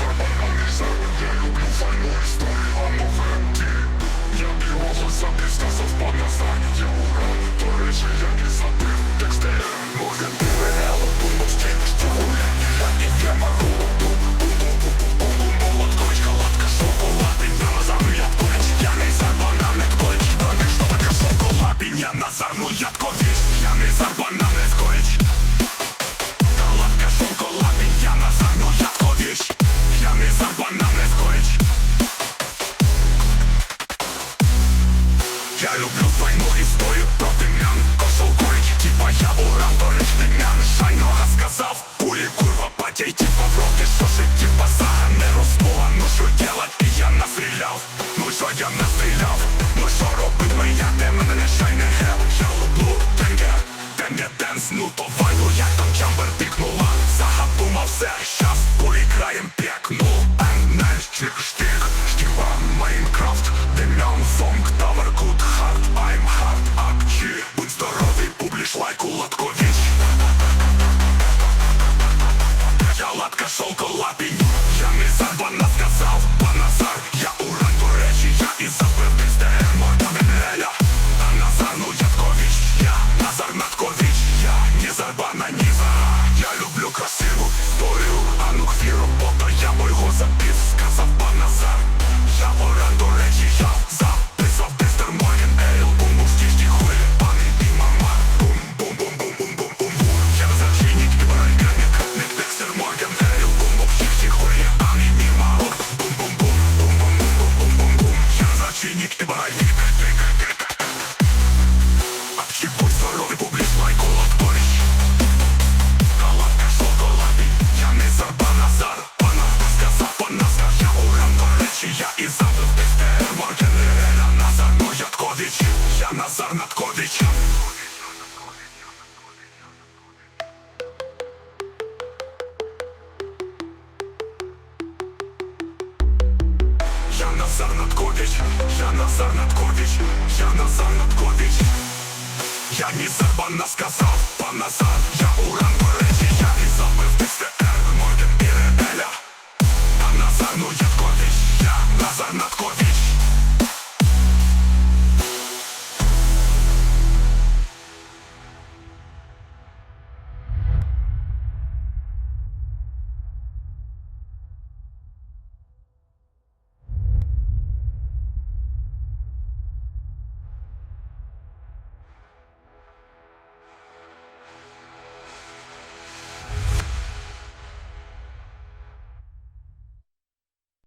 I'm me understand one day you'll find your story. Европе, что же типа загане розмова, ну що делать, и я настріляв, ну що я настріляв, ну що робить моя Азар надходить. Я Назар надходить, не Зарбана сказав, пан Назар, я уран